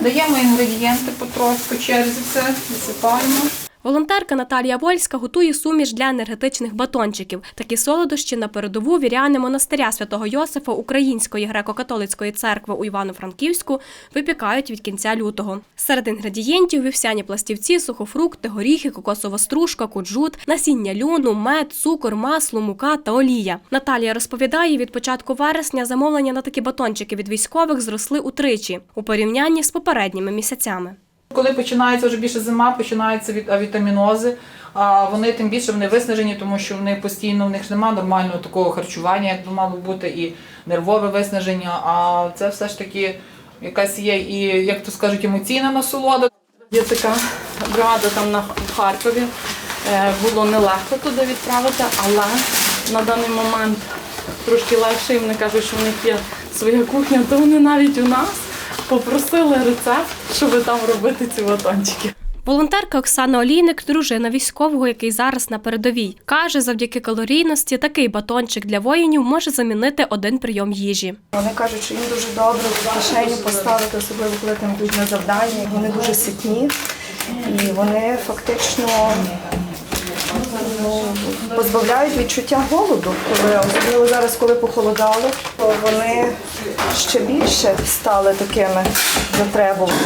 Даємо інгредієнти потрохи по черзі це, висипаємо. Волонтерка Наталія Вольська готує суміш для енергетичних батончиків. Такі солодощі на передову віряни монастиря святого Йосифа Української греко-католицької церкви у Івано-Франківську випікають від кінця лютого. Серед інгредієнтів вівсяні пластівці, сухофрукти, горіхи, кокосова стружка, куджут, насіння льону, мед, цукор, масло, мука та олія. Наталія розповідає, від початку вересня замовлення на такі батончики від військових зросли утричі у порівнянні з попередніми місяцями. Коли починається вже більше зима, починаються від авітамінози. А вони тим більше вони виснажені, тому що вони постійно в них немає нормального такого харчування, як би мало бути, і нервове виснаження. А це все ж таки якась є і, як то скажуть, емоційна насолода. Є така бригада там на Харкові. Е, Було нелегко туди відправити, але на даний момент трошки легше. І вони кажуть, що в них є своя кухня, то вони навіть у нас попросили рецепт, щоб там робити ці батончики. Волонтерка Оксана Олійник, дружина військового, який зараз на передовій, каже, завдяки калорійності такий батончик для воїнів може замінити один прийом їжі. Вони кажуть, що їм дуже добре в кишеню поставити, особливо коли там йдуть на завдання. Вони дуже ситні і вони фактично позбавляють відчуття голоду. Коли, особливо зараз, коли похолодало, то вони ще більше стали такими затребуваними.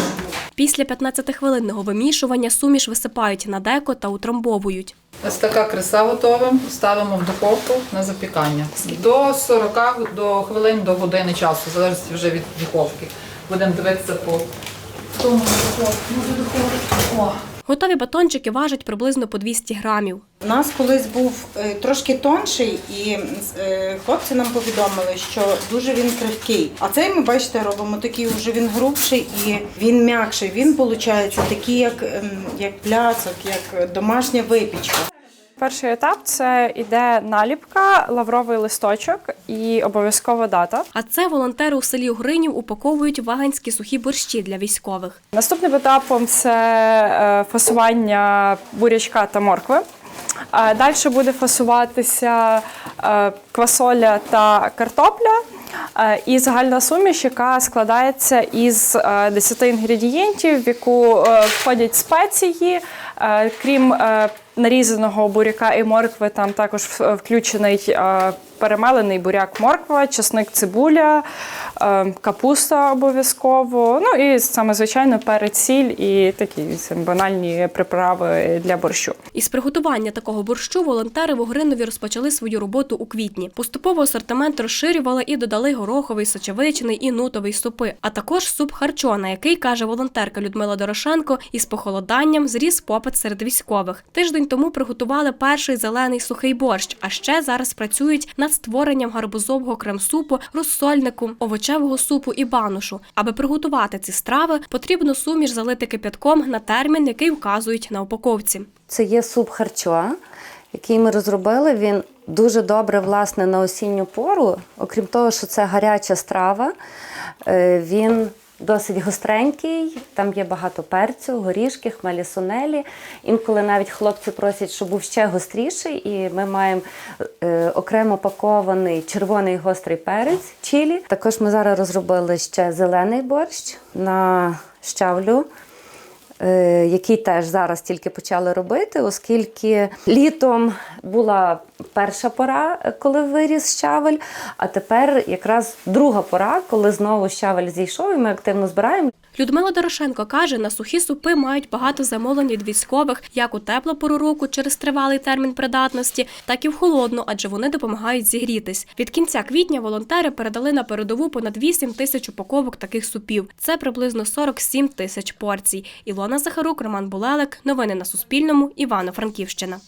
Після 15-хвилинного вимішування суміш висипають на деко та утрамбовують. Ось така криса готова. Ставимо в духовку на запікання. До 40 до хвилин до години часу, в залежності вже від духовки. Будемо дивитися по тому духовку. Готові батончики важать приблизно по 200 грамів. У нас колись був е, трошки тонший, і е, хлопці нам повідомили, що дуже він крихкий. А цей ми бачите, робимо такий вже він грубший і він м'якший. Він виходить такий, як, ем, як пляцок, як домашня випічка. Перший етап це іде наліпка, лавровий листочок і обов'язкова дата. А це волонтери у селі Угринів упаковують ваганські сухі борщі для військових. Наступним етапом це е, фасування бурячка та моркви. Е, Далі буде фасуватися е, квасоля та картопля. Е, І загальна суміш, яка складається із е, 10 інгредієнтів, в яку е, входять спеції, Е, крім е, нарізаного буряка і моркви, там також включений е, перемелений буряк морква, чесник цибуля, е, капуста обов'язково. Ну і саме звичайно перець сіль і такі банальні приправи для борщу. Із приготування такого борщу волонтери в Угринові розпочали свою роботу у квітні. Поступово асортимент розширювали і додали гороховий, сочевичний і нутовий супи, а також суп харчо, на який каже волонтерка Людмила Дорошенко, із похолоданням зріс попит серед військових. Тиждень тому приготували перший зелений сухий борщ. А ще зараз працюють над створенням гарбузового крем-супу, розсольнику, овочевого супу і банушу. Аби приготувати ці страви, потрібно суміш залити кипятком на термін, який вказують на упаковці. Це є суп харчо, який ми розробили. Він дуже добре власне на осінню пору. Окрім того, що це гаряча страва, е, він досить гостренький, там є багато перцю, горішки, хмелі сунелі. Інколи навіть хлопці просять, щоб був ще гостріший, і ми маємо е, окремо пакований червоний гострий перець чилі. Також ми зараз розробили ще зелений борщ на щавлю який теж зараз тільки почали робити, оскільки літом була перша пора, е, коли виріс щавель, а тепер якраз друга пора, коли знову щавель зійшов, і ми активно збираємо. Людмила Дорошенко каже, на сухі супи мають багато замовлень від військових як у теплу пору року через тривалий термін придатності, так і в холодну, адже вони допомагають зігрітись. Від кінця квітня волонтери передали на передову понад 8 тисяч упаковок таких супів. Це приблизно 47 тисяч порцій. Ілона Захарук, Роман Булелик. Новини на Суспільному. Івано-Франківщина.